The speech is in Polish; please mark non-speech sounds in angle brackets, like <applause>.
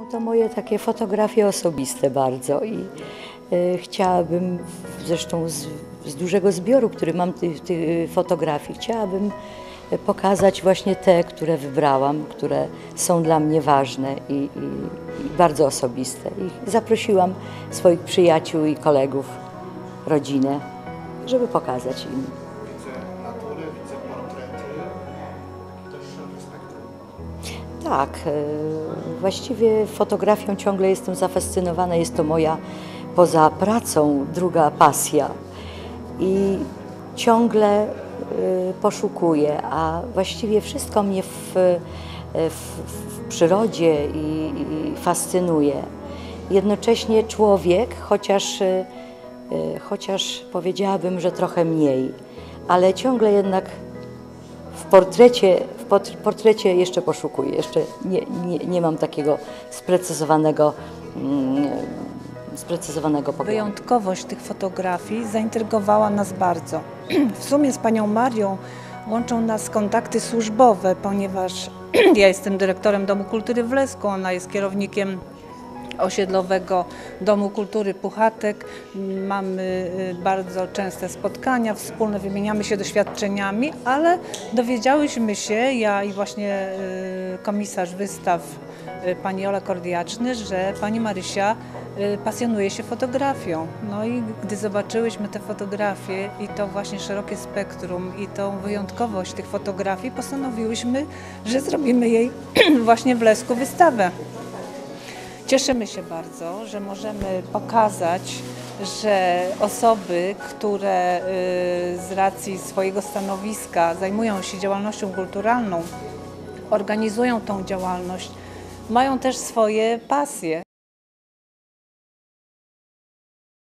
Są to moje takie fotografie osobiste bardzo i e, chciałabym, zresztą z, z dużego zbioru, który mam tych, tych fotografii, chciałabym e, pokazać właśnie te, które wybrałam, które są dla mnie ważne i, i, i bardzo osobiste. I zaprosiłam swoich przyjaciół i kolegów, rodzinę, żeby pokazać im. Tak, e, właściwie fotografią ciągle jestem zafascynowana. Jest to moja poza pracą druga pasja i ciągle e, poszukuję, a właściwie wszystko mnie w, e, w, w przyrodzie i, i fascynuje. Jednocześnie człowiek, chociaż, chociaż powiedziałabym, że trochę mniej, ale ciągle jednak portrecie, w portrecie jeszcze poszukuję, jeszcze nie, nie, nie mam takiego sprecyzowanego, mm, sprecyzowanego poglądu. Wyjątkowość tych fotografii zaintrygowała nas bardzo. <clears throat> W sumie z panią Marią łączą nas kontakty służbowe, ponieważ <clears throat> ja jestem dyrektorem Domu Kultury w Lesku, ona jest kierownikiem osiedlowego Domu Kultury Puchatek. Mamy y, bardzo częste spotkania wspólne, wymieniamy się doświadczeniami, ale dowiedziałyśmy się, ja i właśnie y, komisarz wystaw y, pani Ola Kordiaczny, że pani Marysia pasjonuje się fotografią. No i gdy zobaczyłyśmy te fotografie i to właśnie szerokie spektrum i tą wyjątkowość tych fotografii, postanowiłyśmy, że zrobimy jej <clears throat> właśnie w Lesku wystawę. Cieszymy się bardzo, że możemy pokazać, że osoby, które y, z racji swojego stanowiska zajmują się działalnością kulturalną, organizują tą działalność, mają też swoje pasje.